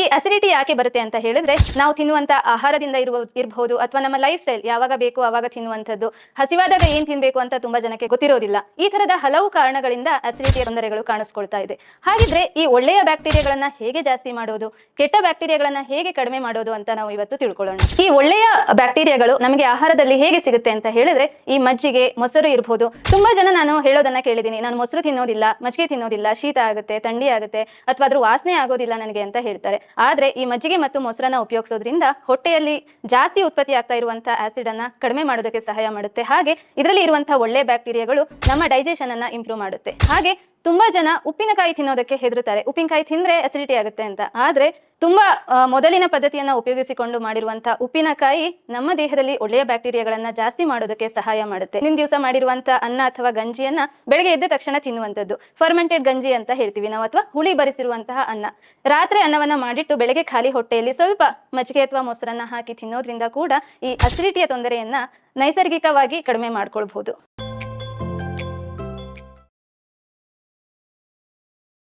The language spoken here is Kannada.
ಈ ಅಸಿಡಿಟಿ ಯಾಕೆ ಬರುತ್ತೆ ಅಂತ ಹೇಳಿದ್ರೆ, ನಾವು ತಿನ್ನುವಂತ ಆಹಾರದಿಂದ ಇರುವ, ಇರಬಹುದು ಅಥವಾ ನಮ್ಮ ಲೈಫ್ ಸ್ಟೈಲ್ ಯಾವಾಗ ಬೇಕು ಅವಾಗ ತಿನ್ನುವಂಥದ್ದು. ಹಸಿವಾದಾಗ ಏನ್ ತಿನ್ಬೇಕು ಅಂತ ತುಂಬಾ ಜನಕ್ಕೆ ಗೊತ್ತಿರೋದಿಲ್ಲ. ಈ ತರದ ಹಲವು ಕಾರಣಗಳಿಂದ ಅಸಿಡಿಟಿಯ ತೊಂದರೆಗಳು ಕಾಣಿಸ್ಕೊಳ್ತಾ ಇದೆ. ಹಾಗಿದ್ರೆ ಈ ಒಳ್ಳೆಯ ಬ್ಯಾಕ್ಟೀರಿಯಾಗಳನ್ನ ಹೇಗೆ ಜಾಸ್ತಿ ಮಾಡೋದು, ಕೆಟ್ಟ ಬ್ಯಾಕ್ಟೀರಿಯಾಗಳನ್ನ ಹೇಗೆ ಕಡಿಮೆ ಮಾಡೋದು ಅಂತ ನಾವು ಇವತ್ತು ತಿಳ್ಕೊಳ್ಳೋಣ. ಈ ಒಳ್ಳೆಯ ಬ್ಯಾಕ್ಟೀರಿಯಾಗಳು ನಮಗೆ ಆಹಾರದಲ್ಲಿ ಹೇಗೆ ಸಿಗುತ್ತೆ ಅಂತ ಹೇಳಿದ್ರೆ, ಈ ಮಜ್ಜಿಗೆ, ಮೊಸರು ಇರಬಹುದು ತುಂಬಾ ಜನ ನಾನು ಹೇಳೋದನ್ನ ಕೇಳಿದ್ದೀನಿ. ನಾನು ಮೊಸರು ತಿನ್ನೋದಿಲ್ಲ, ಮಜ್ಜಿಗೆ ತಿನ್ನೋದಿಲ್ಲ, ಶೀತ ಆಗುತ್ತೆ, ಥಂಡಿ ಆಗುತ್ತೆ, ಅಥವಾ ಅದ್ರ ವಾಸನೆ ಆಗೋದಿಲ್ಲ ನನಗೆ ಅಂತ ಹೇಳ್ತಾರೆ. ಆದ್ರೆ ಈ ಮಜ್ಜಿಗೆ ಮತ್ತು ಮೊಸರನ್ನ ಉಪಯೋಗಿಸೋದ್ರಿಂದ ಹೊಟ್ಟೆಯಲ್ಲಿ ಜಾಸ್ತಿ ಉತ್ಪತ್ತಿ ಆಗ್ತಾ ಇರುವಂತಹ ಆಸಿಡ್ ಅನ್ನ ಕಡಿಮೆ ಮಾಡೋದಕ್ಕೆ ಸಹಾಯ ಮಾಡುತ್ತೆ. ಹಾಗೆ ಇದರಲ್ಲಿ ಇರುವಂತಹ ಒಳ್ಳೆ ಬ್ಯಾಕ್ಟೀರಿಯಾಗಳು ನಮ್ಮ ಡೈಜೆಷನ್ ಅನ್ನ ಇಂಪ್ರೂವ್ ಮಾಡುತ್ತೆ. ಹಾಗೆ ತುಂಬಾ ಜನ ಉಪ್ಪಿನಕಾಯಿ ತಿನ್ನೋದಕ್ಕೆ ಹೆದರುತ್ತಾರೆ. ಉಪ್ಪಿನಕಾಯಿ ತಿಂದ್ರೆ ಅಸಿಡಿಟಿ ಆಗುತ್ತೆ ಅಂತ. ಆದ್ರೆ ತುಂಬಾ ಮೊದಲಿನ ಪದ್ಧತಿಯನ್ನ ಉಪಯೋಗಿಸಿಕೊಂಡು ಮಾಡಿರುವಂತಹ ಉಪ್ಪಿನಕಾಯಿ ನಮ್ಮ ದೇಹದಲ್ಲಿ ಒಳ್ಳೆಯ ಬ್ಯಾಕ್ಟೀರಿಯಾಗಳನ್ನ ಜಾಸ್ತಿ ಮಾಡೋದಕ್ಕೆ ಸಹಾಯ ಮಾಡುತ್ತೆ. ನಿನ್ ದಿವಸ ಮಾಡಿರುವಂತ ಅನ್ನ ಅಥವಾ ಗಂಜಿಯನ್ನ ಬೆಳಗ್ಗೆ ಎದ್ದ ತಕ್ಷಣ ತಿನ್ನುವಂಥದ್ದು. ಫರ್ಮೆಂಟೆಡ್ ಗಂಜಿ ಅಂತ ಹೇಳ್ತೀವಿ ನಾವು, ಅಥವಾ ಹುಳಿ ಬರಿಸಿರುವಂತಹ ಅನ್ನ. ರಾತ್ರಿ ಅನ್ನವನ್ನ ಮಾಡಿಟ್ಟು ಬೆಳಗ್ಗೆ ಖಾಲಿ ಹೊಟ್ಟೆಯಲ್ಲಿ ಸ್ವಲ್ಪ ಮಜ್ಜಿಗೆ ಅಥವಾ ಮೊಸರನ್ನ ಹಾಕಿ ತಿನ್ನೋದ್ರಿಂದ ಕೂಡ ಈ ಅಸಿಡಿಟಿಯ ತೊಂದರೆಯನ್ನ ನೈಸರ್ಗಿಕವಾಗಿ ಕಡಿಮೆ ಮಾಡ್ಕೊಳ್ಬಹುದು.